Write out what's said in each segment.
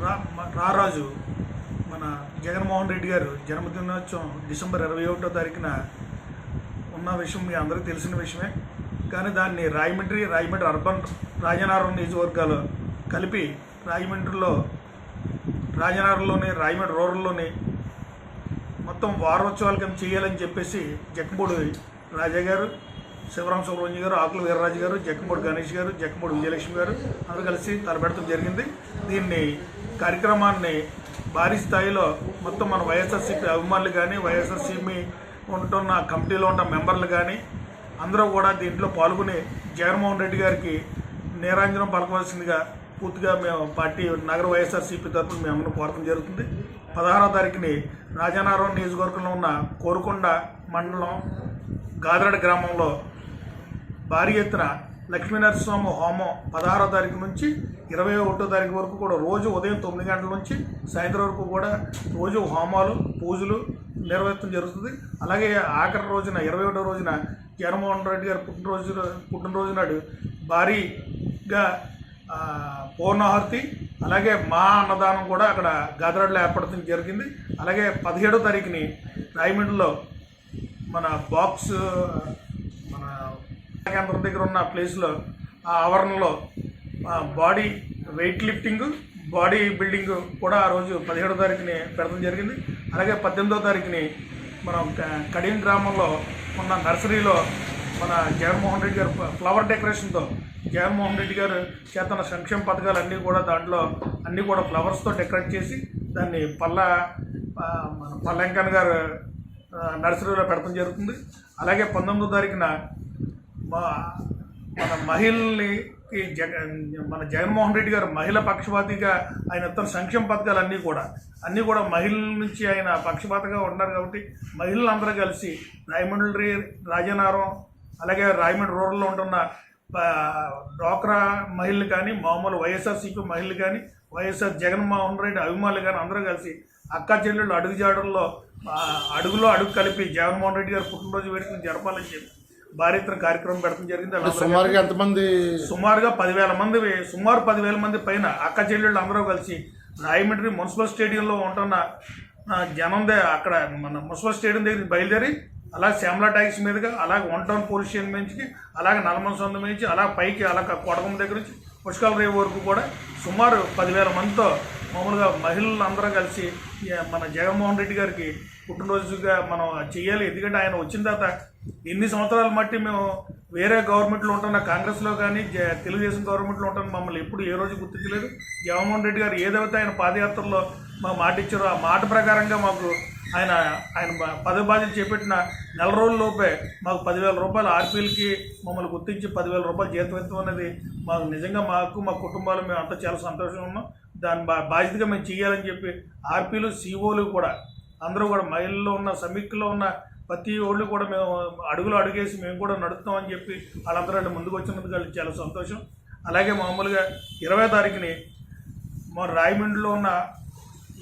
రా మ- రారాజు మన జగన్మోహన్ రెడ్డి గారు జన్మదినోత్సవం డిసెంబర్ ఇరవై ఒకటో తారీఖున ఉన్న విషయం మీ అందరికీ తెలిసిన విషయమే. కానీ దాన్ని రాయమండ్రి రాయమండ్రి అర్బన్ రాజనారం నియోజకవర్గాలు కలిపి రాజమండ్రిలో రాజనారంలోని రాయమండ్రి రూరల్లోని మొత్తం వారోత్సవాల కింద చేయాలని చెప్పేసి జక్కంపూడి రాజా గారు శివరామ సుబ్రహ్మణ్యం గారు ఆకుల వీర్రాజు గారు జక్కిమూడి గణేష్ గారు జక్కిమూడి విజయలక్ష్మి గారు అందరూ కలిసి తలపెట్టడం జరిగింది. దీన్ని కార్యక్రమాన్ని భారీ స్థాయిలో మొత్తం మన వైఎస్ఆర్సీపీ అభిమానులు కానీ వైఎస్ఆర్సీపీ ఉంటున్న కమిటీలో ఉన్న మెంబర్లు కానీ అందరూ కూడా దీంట్లో పాల్గొని జగన్మోహన్ రెడ్డి గారికి నేరాంజనం పలకవలసిందిగా పూర్తిగా మేము పార్టీ నగర వైఎస్ఆర్సీపీ తరఫున మేము కోరటం జరుగుతుంది. పదహారో తారీఖుని రాజానారం నియోజకవర్గంలో ఉన్న కోరుకొండ మండలం గాదరడ గ్రామంలో భారీ ఎత్తున లక్ష్మీనరసింహ హోమం పదహారో తారీఖు నుంచి ఇరవై ఒకటో తారీఖు వరకు కూడా రోజు ఉదయం తొమ్మిది గంటల నుంచి సాయంత్రం వరకు కూడా రోజు హోమాలు పూజలు నిర్వహించడం జరుగుతుంది. అలాగే ఆఖరి రోజున ఇరవై ఒకటో రోజున జగన్మోహన్ రెడ్డి గారు పుట్టినరోజు పుట్టినరోజు నాడు భారీగా పూర్ణాహుతి అలాగే మా అన్నదానం కూడా అక్కడ గాదరాడలో ఏర్పడటం జరిగింది. అలాగే పదిహేడో తారీఖుని రాయమండ్రిలో మన బాక్స్ కేంద్రం దగ్గర ఉన్న ప్లేస్లో ఆ ఆవరణలో ఆ body weight lifting body building కూడా ఆ రోజు పదిహేడో తారీఖుని పెడతం జరిగింది. అలాగే పద్దెనిమిదో తారీఖుని మనం కడియం గ్రామంలో ఉన్న నర్సరీలో మన జగన్మోహన్ రెడ్డి గారు ఫ్లవర్ డెకరేషన్తో జగన్మోహన్ రెడ్డి గారు చేతన సంక్షేమ పథకాలు అన్నీ కూడా దాంట్లో అన్నీ కూడా ఫ్లవర్స్తో డెకరేట్ చేసి దాన్ని పల్ల మన పల్లెంకన్ గారు నర్సరీలో పెడతం జరుగుతుంది. అలాగే పంతొమ్మిదో తారీఖున మా మన మహిళల్ని జగ మన జగన్మోహన్ రెడ్డి గారు మహిళ పక్షపాతిగా ఆయన ఇతర సంక్షేమ పథకాలు అన్నీ కూడా అన్నీ కూడా మహిళల నుంచి ఆయన పక్షపాతగా ఉన్నారు కాబట్టి మహిళలందరూ కలిసి రాయమండ్రి రాజనారం అలాగే రాయమండ్రి రూరల్లో ఉంటున్న ఆ, డ్వాక్రా మహిళలు కానీ మామూలు వైఎస్ఆర్సీపీ మహిళలు కానీ వైఎస్ఆర్ జగన్మోహన్ రెడ్డి అభిమానులు కానీ అందరూ కలిసి అక్క చెల్లెళ్ళు అడుగుజాడల్లో అడుగులో అడుగు కలిపి జగన్మోహన్ రెడ్డి గారు పుట్టినరోజు వేడుకలు జరపాలని చెప్పి భారీ ఎత్తున కార్యక్రమం పెడతాం జరిగింది. అలా సుమారుగా ఎంతమంది సుమారుగా పదివేల మంది సుమారు పదివేల మంది పైన అక్క చెల్లెళ్ళు అందరూ కలిసి రాయమండ్రి మున్సిపల్ స్టేడియంలో ఉంటున్న ఆ, జనందే అక్కడ మన మున్సిపల్ స్టేడియం దగ్గర బయలుదేరి అలాగే శ్యామలా ట్యాక్సీ మీదుగా అలాగే వన్ టౌన్ పోలీస్ స్టేషన్ నుంచి అలాగే నల్మల సొంత నుంచి అలా పైకి అలా కోటగం దగ్గర నుంచి పుష్కల రేవు వరకు కూడా సుమారు పదివేల మందితో మామూలుగా మహిళలు అందరూ కలిసి మన జగన్మోహన్ రెడ్డి గారికి పుట్టినరోజుగా మనం చేయాలి ఎందుకంటే ఆయన వచ్చిన తర్వాత ఎన్ని సంవత్సరాలు మట్టి మేము వేరే గవర్నమెంట్లో ఉంటున్న కాంగ్రెస్లో కానీ తెలుగుదేశం గవర్నమెంట్లో ఉంటున్న మమ్మల్ని ఎప్పుడు ఏ రోజు గుర్తించలేదు. జగన్మోహన్ రెడ్డి గారు ఏదైతే ఆయన పాదయాత్రలో మా మాట ఇచ్చారో ఆ మాట ప్రకారంగా మాకు ఆయన ఆయన పదవి బాధ్యత చేపట్టిన నెల రోజుల్లోపే మాకు పదివేల రూపాయలు ఆర్పీఎల్కి మమ్మల్ని గుర్తించి పదివేల రూపాయలు జీతం ఇస్తాం అనేది మాకు నిజంగా మాకు మా కుటుంబాలు మేము అంతా చాలా సంతోషంగా ఉన్నాం. దాని బా బాధ్యతగా మేము చేయాలని చెప్పి ఆర్పీలు సీఓలు కూడా అందరూ కూడా మహిళల్లో ఉన్న సమీక్షలో ఉన్న ప్రతి ఒళ్ళు కూడా మేము అడుగులు అడుగేసి మేము కూడా నడుస్తామని చెప్పి వాళ్ళందరూ అంటే ముందుకు వచ్చినందుకు వాళ్ళకి చాలా సంతోషం. అలాగే మామూలుగా ఇరవై తారీఖుని మా రాయమండ్రిలో ఉన్న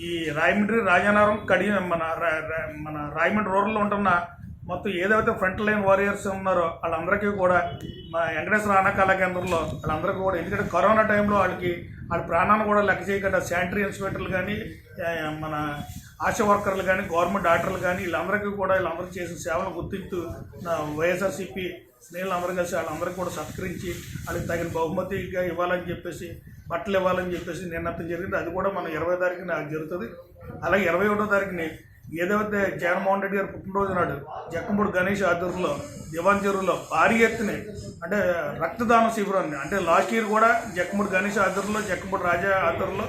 ఈ రాయమండ్రి రాజానగరం కడి మన రా- మన రాయమండ్రి రూరల్లో ఉంటున్న మొత్తం ఏదైతే ఫ్రంట్ లైన్ వారియర్స్ ఉన్నారో వాళ్ళందరికీ కూడా మా వెంకటేశ్వర ఆనా కళా కేంద్రంలో వాళ్ళందరికీ కూడా ఎందుకంటే కరోనా టైంలో వాళ్ళకి వాళ్ళ ప్రాణాన్ని కూడా లెక్క చేయకుండా శానిటరీ ఇన్స్పెక్టర్లు కానీ మన ఆశా వర్కర్లు కానీ గవర్నమెంట్ డాక్టర్లు కానీ వీళ్ళందరికీ కూడా వీళ్ళందరూ చేసిన సేవలు గుర్తింపు నా వైఎస్ఆర్సీపీ స్నేహితులందరూ కలిసి వాళ్ళందరికీ కూడా సత్కరించి వాళ్ళకి తగిన బహుమతిగా ఇవ్వాలని చెప్పేసి బట్టలు ఇవ్వాలని చెప్పేసి నిర్ణయం జరిగింది. అది కూడా మన ఇరవై తారీఖున జరుగుతుంది. అలాగే ఇరవై ఒకటో తారీఖుని ఏదైతే జగన్మోహన్ రెడ్డి గారు పుట్టినరోజు నాడు జక్కంపూడి గణేష్ ఆధ్వర్యంలో దివాన్ చెరువులో భారీ ఎత్తున అంటే రక్తదాన శిబిరాన్ని అంటే లాస్ట్ ఇయర్ కూడా జక్కంపూడి గణేష్ ఆధ్వర్యంలో జక్కంపూడి రాజా ఆధ్వర్యంలో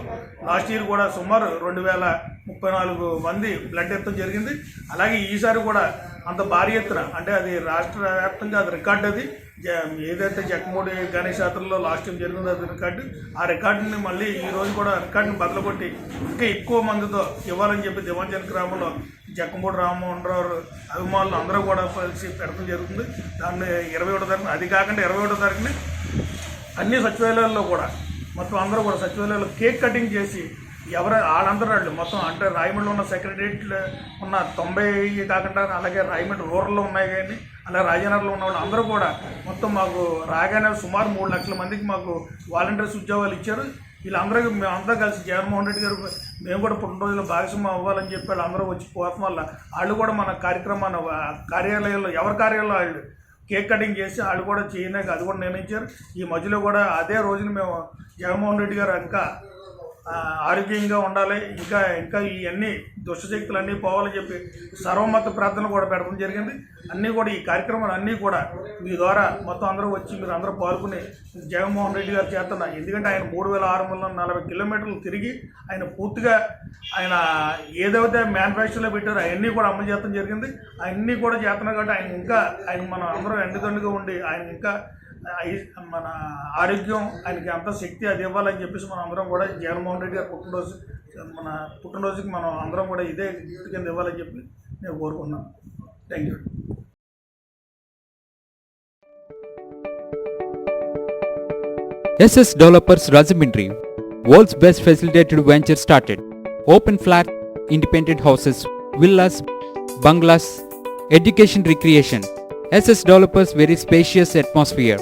లాస్ట్ ఇయర్ కూడా సుమారు రెండు వేల ముప్పై నాలుగు మంది బ్లడ్ ఎత్తడం జరిగింది. అలాగే ఈసారి కూడా అంత భారీ ఎత్తున అంటే అది రాష్ట్ర వ్యాప్తంగా అది రికార్డు అది. ఏదైతే జగన్మోహన్ గణేష్ యాత్రలో లాస్ట్ టైం జరిగిందో అది రికార్డు ఆ రికార్డుని మళ్ళీ ఈ రోజు కూడా రికార్డుని బదలగొట్టి ఇంకా ఎక్కువ మందితో ఇవ్వాలని చెప్పి దివాంజన్ గ్రామంలో జక్కమూడి రామ్మోహన్ రావు అభిమానులు అందరూ కూడా కలిసి పెడతం జరుగుతుంది. దాన్ని ఇరవై ఒకటో తారీఖున అది కాకుండా ఇరవై ఒకటో తారీఖుని అన్ని సచివాలయాల్లో కూడా మొత్తం అందరూ కూడా సచివాలయాల్లో కేక్ కటింగ్ చేసి ఎవరు వాళ్ళందరూ వాళ్ళు మొత్తం అంటే రాయమండ్రిలో ఉన్న సెక్రటరియట్లు ఉన్న తొంభై కాకుండా అలాగే రాయమండ్రి రూరల్లో ఉన్నాయి కానీ అలాగే రాజనగర్లో ఉన్న వాళ్ళు అందరూ కూడా మొత్తం మాకు రాగానే సుమారు మూడు లక్షల మందికి మాకు వాలంటీర్స్ ఉద్యోగాలు ఇచ్చారు. వీళ్ళందరికీ మేమందరూ కలిసి జగన్మోహన్ రెడ్డి గారు మేము కూడా పుట్టినరోజులో భాగస్వామ్యం అవ్వాలని చెప్పి వాళ్ళు అందరూ వచ్చి పోవటం వల్ల వాళ్ళు కూడా మన కార్యక్రమాన్ని కార్యాలయంలో ఎవరి కార్యాలయంలో వాళ్ళు కేక్ కటింగ్ చేసి వాళ్ళు కూడా చేయడానికి అది కూడా నిర్ణయించారు. ఈ మధ్యలో కూడా అదే రోజున మేము జగన్మోహన్ రెడ్డి గారు ఇంకా ఆరోగ్యంగా ఉండాలి. ఇంకా ఇంకా ఇవన్నీ దుష్టశక్తులు అన్నీ పోవాలని చెప్పి సర్వమత ప్రార్థన కూడా పెట్టడం జరిగింది. అన్నీ కూడా ఈ కార్యక్రమాలు అన్నీ కూడా మీ ద్వారా మొత్తం అందరూ వచ్చి మీరు అందరూ పాల్గొని జగన్మోహన్ రెడ్డి గారు చేస్తున్న ఎందుకంటే ఆయన మూడు వేల ఆరు వందల నలభై కిలోమీటర్లు తిరిగి ఆయన పూర్తిగా ఆయన ఏదైతే మ్యానుఫ్యాక్చర్లో పెట్టారో అవన్నీ కూడా అమలు చేయడం జరిగింది. అవన్నీ కూడా చేస్తున్నారు కాబట్టి ఆయన ఇంకా ఆయన మనం అందరం ఎండుదండుగా ఉండి ఆయన ఇంకా మన ఆరోగ్యం ఆయనకి అంత శక్తి అది ఇవ్వాలని చెప్పేసి మనం అందరం కూడా జగన్మోహన్ రెడ్డి గారు పుట్టినరోజు మన పుట్టినరోజుకి మనం అందరం కూడా ఇదే గిఫ్ట్ కింద ఇవ్వాలని చెప్పి నేను కోరుకున్నాను thank you SS developers Rajahmundry world's best facilitated venture started open flat independent houses villas bungalows education recreation SS developers very spacious atmosphere